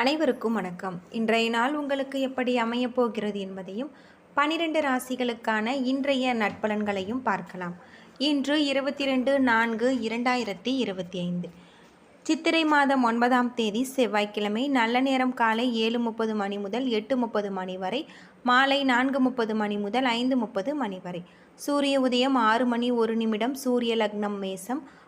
அனைவருக்கும் வணக்கம். இன்றைய நாள் உங்களுக்கு எப்படி அமையப் போகிறது என்பதையும் பனிரெண்டு ராசிகளுக்கான இன்றைய நட்பலன்களையும் பார்க்கலாம். இன்று இருபத்தி ரெண்டு நான்கு இரண்டாயிரத்தி இருபத்தி ஐந்து சித்திரை மாதம் ஒன்பதாம் தேதி செவ்வாய்க்கிழமை நல்ல நேரம் காலை ஏழு முப்பது மணி முதல் எட்டு முப்பது மணி வரை மாலை நான்கு முப்பது மணி முதல் ஐந்து முப்பது மணி வரை. சூரிய உதயம் ஆறு மணி ஒரு நிமிடம் சூரிய லக்னம் மேசம்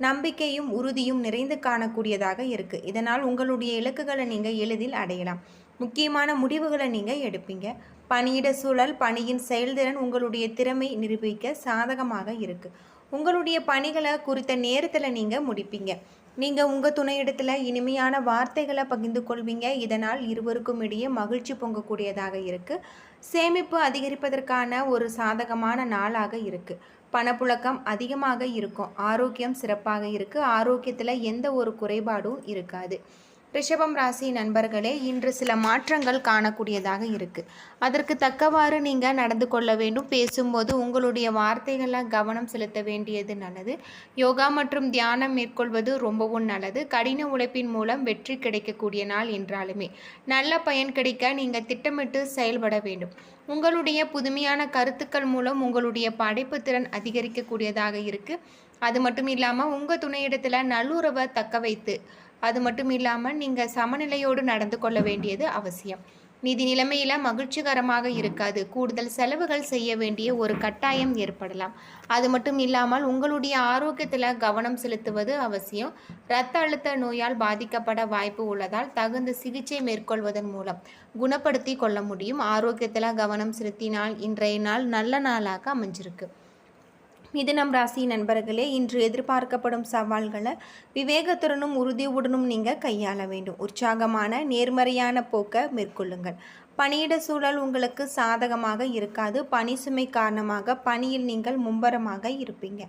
நம்பிக்கையும் உறுதியும் நிறைந்து காணக்கூடியதாக இருக்குது இதனால் உங்களுடைய இலக்குகளை நீங்கள் எளிதில் அடையலாம். முக்கியமான முடிவுகளை நீங்கள் எடுப்பீங்க. பணியிட சூழல் பணியின் செயல்திறன் உங்களுடைய திறமை நிரூபிக்க சாதகமாக இருக்குது உங்களுடைய பணிகளை குறித்த நேரத்தில் நீங்கள் முடிப்பீங்க. நீங்கள் உங்கள் துணையிடத்தில் இனிமையான வார்த்தைகளை பகிர்ந்து கொள்வீங்க. இதனால் இருவருக்கும் இடையே மகிழ்ச்சி பொங்கக்கூடியதாக இருக்குது சேமிப்பு அதிகரிப்பதற்கான ஒரு சாதகமான நாளாக இருக்குது பணப்புழக்கம் அதிகமாக இருக்கும். ஆரோக்கியம் சிறப்பாக இருக்குது ஆரோக்கியத்தில் எந்த ஒரு குறைபாடும் இருக்காது. ரிஷபம் ராசி நண்பர்களே இன்று சில மாற்றங்கள் காணக்கூடியதாக இருக்குது அதற்கு தக்கவாறு நீங்கள் நடந்து கொள்ள வேண்டும். பேசும்போது உங்களுடைய வார்த்தைகளில் கவனம் செலுத்த வேண்டியது நல்லது. யோகா மற்றும் தியானம் மேற்கொள்வது ரொம்பவும் நல்லது. கடின உழைப்பின் மூலம் வெற்றி கிடைக்கக்கூடிய நாள் என்றாலுமே நல்ல பயன் கிடைக்க நீங்கள் திட்டமிட்டு செயல்பட வேண்டும். உங்களுடைய புதுமையான கருத்துக்கள் மூலம் உங்களுடைய படைப்பு திறன் அதிகரிக்கக்கூடியதாக இருக்குது அது மட்டும் இல்லாமல் உங்கள் துணையிடத்தில் நல்லுறவை தக்க வைத்து அது மட்டும் இல்லாமல் நீங்கள் சமநிலையோடு நடந்து கொள்ள வேண்டியது அவசியம். நிதி நிலைமையில் மகிழ்ச்சிகரமாக இருக்காது. கூடுதல் செலவுகள் செய்ய வேண்டிய ஒரு கட்டாயம் ஏற்படலாம். அது மட்டும் இல்லாமல் உங்களுடைய ஆரோக்கியத்தில் கவனம் செலுத்துவது அவசியம். இரத்த அழுத்த நோயால் பாதிக்கப்பட வாய்ப்பு உள்ளதால் தகுந்த சிகிச்சை மேற்கொள்வதன் மூலம் குணப்படுத்தி கொள்ள முடியும். ஆரோக்கியத்தில் கவனம் செலுத்தினால் இன்றைய நாள் நல்ல நாளாக அமைஞ்சிருக்கு. மிதுனம் ராசி நண்பர்களே இன்று எதிர்பார்க்கப்படும் சவால்களை விவேகத்துடனும் உறுதியுடனும் நீங்கள் கையாள வேண்டும். உற்சாகமான நேர்மறையான போக்கை மேற்கொள்ளுங்கள். பணியிட சூழல் உங்களுக்கு சாதகமாக இருக்காது. பணி சுமை காரணமாக பணியில் நீங்கள் மும்பரமாக இருப்பீங்க.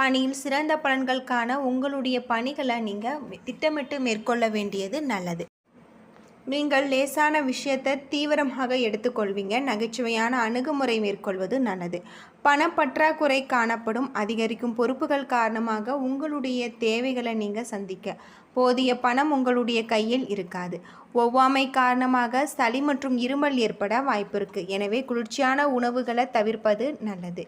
பணியில் சிறந்த பலன்கள் காண உங்களுடைய பணிகளை நீங்கள் திட்டமிட்டு மேற்கொள்ள வேண்டியது நல்லது. நீங்கள் லேசான விஷயத்தை தீவிரமாக எடுத்துக்கொள்வீங்க. நகைச்சுவையான அணுகுமுறை மேற்கொள்வது நல்லது. பணப்பற்றாக்குறை காணப்படும். அதிகரிக்கும் பொறுப்புகள் காரணமாக உங்களுடைய தேவைகளை நீங்கள் சந்திக்க. போதிய பணம் உங்களுடைய கையில் இருக்காது. ஒவ்வாமை காரணமாக சளி மற்றும் இருமல் ஏற்பட வாய்ப்பு இருக்குது எனவே குளிர்ச்சியான உணவுகளை தவிர்ப்பது நல்லது.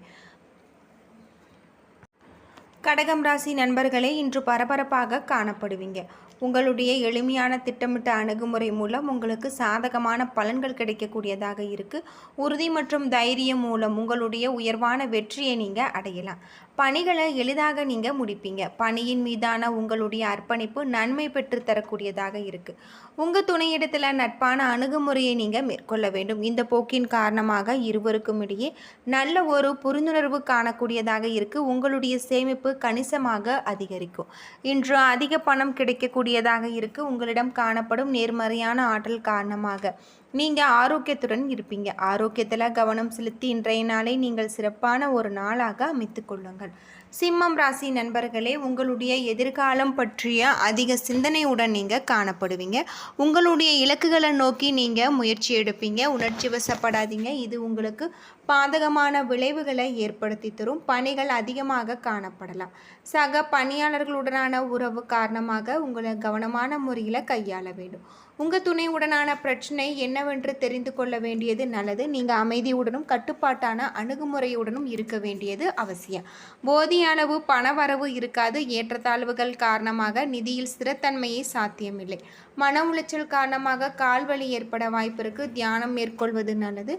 கடகம் ராசி நண்பர்களே இன்று பரபரப்பாக காணப்படுவீங்க. உங்களுடைய எளிமையான திட்டமிட்ட அணுகுமுறை மூலம் உங்களுக்கு சாதகமான பலன்கள் கிடைக்கக்கூடியதாக இருக்குது உறுதி மற்றும் தைரியம் மூலம் உங்களுடைய உயர்வான வெற்றியை நீங்கள் அடையலாம். பணிகளை எளிதாக நீங்கள் முடிப்பீங்க. பணியின் மீதான உங்களுடைய அர்ப்பணிப்பு நன்மை பெற்று தரக்கூடியதாக இருக்குது உங்கள் துணையிடத்தில் நட்பான அணுகுமுறையை நீங்கள் மேற்கொள்ள வேண்டும். இந்த போக்கின் காரணமாக இருவருக்கும் இடையே நல்ல ஒரு புரிந்துணர்வு காணக்கூடியதாக இருக்குது உங்களுடைய சேமிப்பு கணிசமாக அதிகரிக்கும். இன்று அதிக பணம் கிடைக்கக்கூடிய கூடியதாக இருக்குது உங்களிடம் காணப்படும் நேர்மறையான ஆற்றல் காரணமாக. நீங்கள் ஆரோக்கியத்துடன் இருப்பீங்க. ஆரோக்கியத்தில் கவனம் செலுத்தி இன்றைய நாளை நீங்கள் சிறப்பான ஒரு நாளாக அமைத்து கொள்ளுங்கள். சிம்மம் ராசி நண்பர்களே உங்களுடைய எதிர்காலம் பற்றிய அதிக சிந்தனையுடன் நீங்கள் காணப்படுவீங்க. உங்களுடைய இலக்குகளை நோக்கி நீங்கள் முயற்சி எடுப்பீங்க. உணர்ச்சி வசப்படாதீங்க. இது உங்களுக்கு பாதகமான விளைவுகளை ஏற்படுத்தி தரும். பணிகள் அதிகமாக காணப்படலாம். சக பணியாளர்களுடனான உறவு காரணமாக உங்களை கவனமான முறையில் கையாள வேண்டும். உங்கள் துணையுடனான பிரச்சனை என்னவென்று தெரிந்து கொள்ள வேண்டியது நல்லது. நீங்கள் அமைதியுடனும் கட்டுப்பாட்டான அணுகுமுறையுடனும் இருக்க வேண்டியது அவசியம். போதிய அளவு பணவரவு இருக்காது. ஏற்றத்தாழ்வுகள் காரணமாக நிதியில் ஸ்திரத்தன்மையை சாத்தியமில்லை. மன உளைச்சல் காரணமாக கால்வலி ஏற்பட வாய்ப்பிற்கு தியானம் மேற்கொள்வது நல்லது.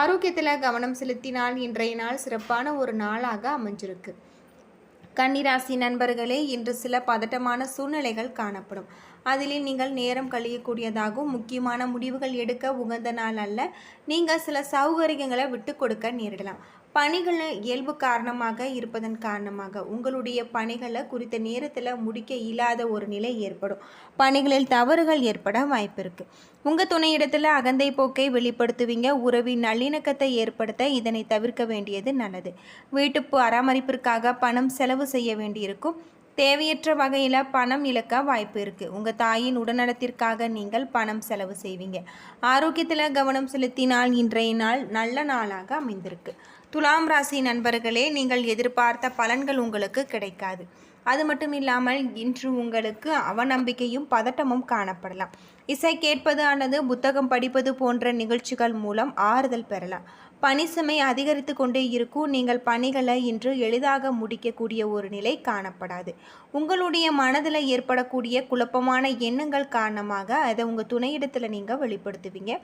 ஆரோக்கியத்தில் கவனம் செலுத்தினால் இன்றைய நாள் சிறப்பான ஒரு நாளாக அமைஞ்சிருக்கு. கன்னிராசி நண்பர்களே இன்று சில பதட்டமான சூழ்நிலைகள் காணப்படும். அதிலே நீங்கள் நேரம் கழியக்கூடியதாகவும் முக்கியமான முடிவுகள் எடுக்க உகந்த நாள் அல்ல. நீங்கள் சில சௌகரியங்களை விட்டு கொடுக்க நேரிடலாம். பணிகள் இயல்பு காரணமாக இருப்பதன் காரணமாக உங்களுடைய பணிகளை குறித்த நேரத்தில் முடிக்க இயலாத ஒரு நிலை ஏற்படும். பணிகளில் தவறுகள் ஏற்பட வாய்ப்பு இருக்குது உங்கள் துணையிடத்தில் அகந்தை போக்கை வெளிப்படுத்துவீங்க. உறவின் நல்லிணக்கத்தை ஏற்படுத்த இதனை தவிர்க்க வேண்டியது நல்லது. வீட்டு பராமரிப்பிற்காக பணம் செலவு செய்ய வேண்டியிருக்கும். தேவையற்ற வகையில் பணம் இழக்க வாய்ப்பு இருக்குது உங்கள் தாயின் உடல்நலத்திற்காக நீங்கள் பணம் செலவு செய்வீங்க. ஆரோக்கியத்தில் கவனம் செலுத்தினால் இன்றைய நாள் நல்ல நாளாக அமைந்திருக்கு. துலாம் ராசி நண்பர்களே நீங்கள் எதிர்பார்த்த பலன்கள் உங்களுக்கு கிடைக்காது. அது மட்டும் இல்லாமல் இன்று உங்களுக்கு அவநம்பிக்கையும் பதட்டமும் காணப்படலாம். இசை கேட்பது அல்லது புத்தகம் படிப்பது போன்ற நிகழ்ச்சிகள் மூலம் ஆறுதல் பெறலாம். பணி சுமை அதிகரித்து கொண்டே இருக்கும். நீங்கள் பணிகளை இன்று எளிதாக முடிக்கக்கூடிய ஒரு நிலை காணப்படாது. உங்களுடைய மனதில் ஏற்படக்கூடிய குழப்பமான எண்ணங்கள் காரணமாக அதை உங்கள் துணையிடத்தில் நீங்கள் வெளிப்படுத்துவீங்க.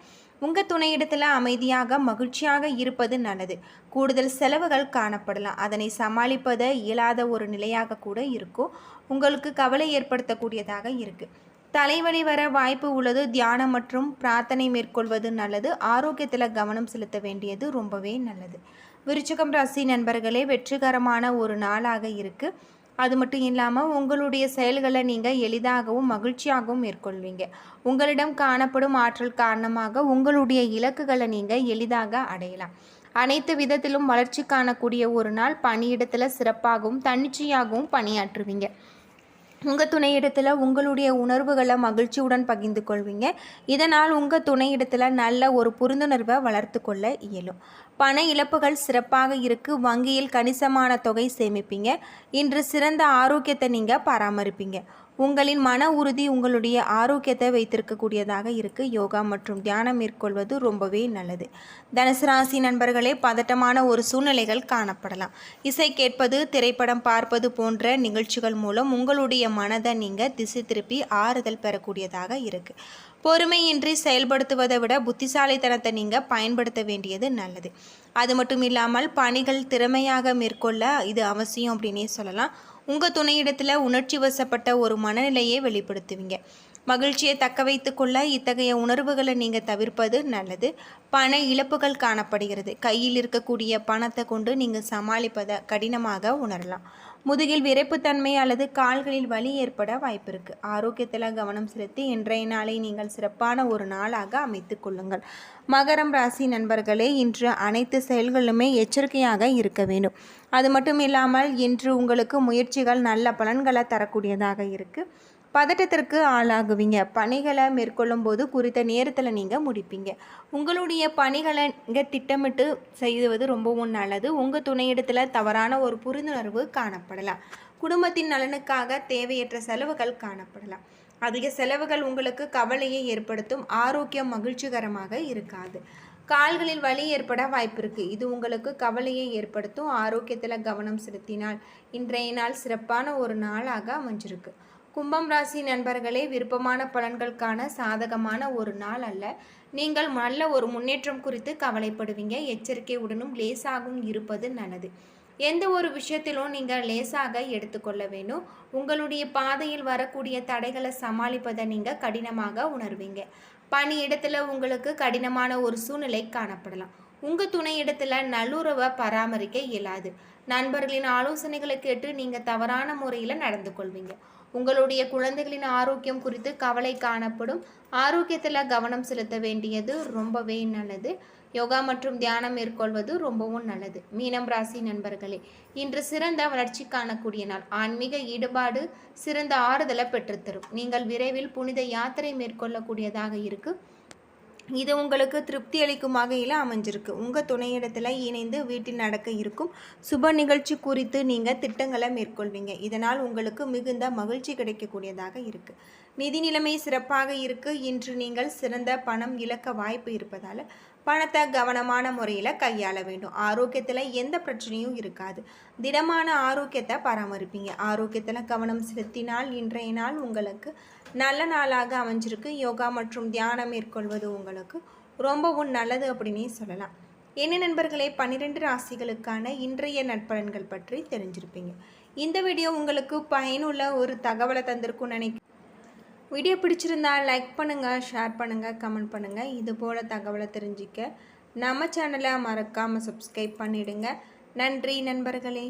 உங்கள் துணையிடத்தில் அமைதியாக மகிழ்ச்சியாக இருப்பது நல்லது. கூடுதல் செலவுகள் காணப்படலாம். அதனை சமாளிப்பதை இயலாத ஒரு நிலையாக கூட இருக்கும். உங்களுக்கு கவலை ஏற்படுத்தக்கூடியதாக இருக்குது தலைவலி வர வாய்ப்பு உள்ளது. தியானம் மற்றும் பிரார்த்தனை மேற்கொள்வது நல்லது. ஆரோக்கியத்தில் கவனம் செலுத்த வேண்டியது ரொம்பவே நல்லது. விருச்சகம் ராசி நண்பர்களே வெற்றிகரமான ஒரு நாளாக இருக்குது அது மட்டும் இல்லாமல் உங்களுடைய செயல்களை நீங்கள் எளிதாகவும் மகிழ்ச்சியாகவும் மேற்கொள்வீங்க. உங்களிடம் காணப்படும் ஆற்றல் காரணமாக உங்களுடைய இலக்குகளை நீங்கள் எளிதாக அடையலாம். அனைத்து விதத்திலும் வளர்ச்சி காணக்கூடிய ஒரு நாள் பணியிடத்தில் சிறப்பாகவும் தன்னிச்சையாகவும் பணியாற்றுவீங்க. உங்கள் துணையிடத்தில் உங்களுடைய உணர்வுகளை மகிழ்ச்சியுடன் பகிர்ந்து கொள்வீங்க. இதனால் உங்கள் துணையிடத்தில் நல்ல ஒரு புரிந்துணர்வை வளர்த்து கொள்ள இயலும். பண இழப்புகள் சிறப்பாக இருக்கு. வங்கியில் கணிசமான தொகை சேமிப்பீங்க. இன்று சிறந்த ஆரோக்கியத்தை நீங்கள் பராமரிப்பீங்க. உங்களின் மன உறுதி உங்களுடைய ஆரோக்கியத்தை வைத்திருக்கக்கூடியதாக இருக்குது யோகா மற்றும் தியானம் மேற்கொள்வது ரொம்பவே நல்லது. தனுசு ராசி நண்பர்களே பதட்டமான ஒரு சூழ்நிலைகள் காணப்படலாம். இசை கேட்பது திரைப்படம் பார்ப்பது போன்ற நிகழ்ச்சிகள் மூலம் உங்களுடைய மனதை நீங்கள் திசை திருப்பி ஆறுதல் பெறக்கூடியதாக இருக்குது பொறுமையின்றி செயல்படுத்துவதை விட புத்திசாலித்தனத்தை நீங்கள் பயன்படுத்த வேண்டியது நல்லது. அது மட்டும் இல்லாமல் பணிகள் திறமையாக மேற்கொள்ள இது அவசியம் அப்படின்னே சொல்லலாம். உங்கள் துணையிடத்தில் உணர்ச்சி வசப்பட்ட ஒரு மனநிலையை வெளிப்படுத்துவீங்க. மகிழ்ச்சியை தக்க வைத்து கொள்ள இத்தகைய உணர்வுகளை நீங்கள் தவிர்ப்பது நல்லது. பண இழப்புகள் காணப்படுகிறது. கையில் இருக்கக்கூடிய பணத்தை கொண்டு நீங்கள் சமாளிப்பதை கடினமாக உணரலாம். முதுகில் விரைப்புத்தன்மை அல்லது கால்களில் வலி ஏற்பட வாய்ப்பிருக்கு. ஆரோக்கியத்தில் கவனம் செலுத்தி இன்றைய நாளை நீங்கள் சிறப்பான ஒரு நாளாக அமைத்து கொள்ளுங்கள். மகரம் ராசி நண்பர்களே இன்று அனைத்து செயல்களுமே எச்சரிக்கையாக இருக்க வேண்டும். அது மட்டும் இல்லாமல் இன்று உங்களுக்கு முயற்சிகள் நல்ல பலன்களை தரக்கூடியதாக இருக்குது பதட்டத்திற்கு ஆளாகுவீங்க. பணிகளை மேற்கொள்ளும் போது குறித்த நேரத்தில் நீங்கள் முடிப்பீங்க. உங்களுடைய பணிகளை நீங்கள் திட்டமிட்டு செய்வது ரொம்பவும் நல்லது. உங்கள் துணையிடத்தில் தவறான ஒரு புரிந்துணர்வு காணப்படலாம். குடும்பத்தின் நலனுக்காக தேவையற்ற செலவுகள் காணப்படலாம். அதிக செலவுகள் உங்களுக்கு கவலையை ஏற்படுத்தும். ஆரோக்கியம் மகிழ்ச்சிகரமாக இருக்காது. கால்களில் வலி ஏற்பட வாய்ப்பு இது உங்களுக்கு கவலையை ஏற்படுத்தும். ஆரோக்கியத்தில் கவனம் செலுத்தினால் இன்றைய நாள் சிறப்பான ஒரு நாளாக அமைஞ்சிருக்கு. கும்பம் ராசி நண்பர்களே விருப்பமான பலன்களுக்கான சாதகமான ஒரு நாள் அல்ல. நீங்கள் நல்ல ஒரு முன்னேற்றம் குறித்து கவலைப்படுவீங்க. எச்சரிக்கையுடனும் லேசாகவும் இருப்பது நல்லது. எந்த ஒரு விஷயத்திலும் நீங்கள் லேசாக எடுத்துக்கொள்ள வேணும் உங்களுடைய பாதையில் வரக்கூடிய தடைகளை சமாளிப்பதை நீங்கள் கடினமாக உணர்வீங்க. பணி இடத்துல உங்களுக்கு கடினமான ஒரு சூழ்நிலை காணப்படலாம். உங்கள் துணை இடத்துல நல்லுறவை பராமரிக்க இயலாது. நண்பர்களின் ஆலோசனைகளை கேட்டு நீங்கள் தவறான முறையில் நடந்து கொள்வீங்க. உங்களுடைய குழந்தைகளின் ஆரோக்கியம் குறித்து கவலை காணப்படும். ஆரோக்கியத்தில் கவனம் செலுத்த வேண்டியது ரொம்பவே நல்லது. யோகா மற்றும் தியானம் மேற்கொள்வது ரொம்பவும் நல்லது. மீனம் ராசி நண்பர்களே இன்று சிறந்த வளர்ச்சி காணக்கூடிய நாள். ஆன்மீக ஈடுபாடு சிறந்த ஆறுதலை பெற்றுத்தரும். நீங்கள் விரைவில் புனித யாத்திரை மேற்கொள்ளக்கூடியதாக இருக்குது இது உங்களுக்கு திருப்தி அளிக்கும் வகையில் அமைஞ்சிருக்கு. உங்கள் துணையிடத்தில் இணைந்து வீட்டில் நடக்க இருக்கும் சுப நிகழ்ச்சி குறித்து நீங்கள் திட்டங்களை மேற்கொள்வீங்க. இதனால் உங்களுக்கு மிகுந்த மகிழ்ச்சி கிடைக்கக்கூடியதாக இருக்குது நிதி நிலைமை சிறப்பாக இருக்குது இன்று நீங்கள் சிறந்த பணம் இழக்க வாய்ப்பு இருப்பதால் பணத்தை கவனமான முறையில் கையாள வேண்டும். ஆரோக்கியத்தில் எந்த பிரச்சனையும் இருக்காது. திடமான ஆரோக்கியத்தை பராமரிப்பீங்க. ஆரோக்கியத்தில் கவனம் செலுத்தினால் இன்றைய நாள் உங்களுக்கு நல்ல நாளாக அமைஞ்சிருக்கு. யோகா மற்றும் தியானம் மேற்கொள்வது உங்களுக்கு ரொம்பவும் நல்லது அப்படின்னே சொல்லலாம். என்ன நண்பர்களே பன்னிரெண்டு ராசிகளுக்கான இன்றைய நட்பலன்கள் பற்றி தெரிஞ்சிருப்பீங்க. இந்த வீடியோ உங்களுக்கு பயனுள்ள ஒரு தகவலை தந்திருக்கும் நினைக்க வீடியோ பிடிச்சிருந்தா லைக் பண்ணுங்கள் ஷேர் பண்ணுங்கள் கமெண்ட் பண்ணுங்கள் இது போல் தகவலை தெரிஞ்சிக்க நம்ம சேனலை மறக்காமல் சப்ஸ்கிரைப் பண்ணிவிடுங்க நன்றி நண்பர்களே.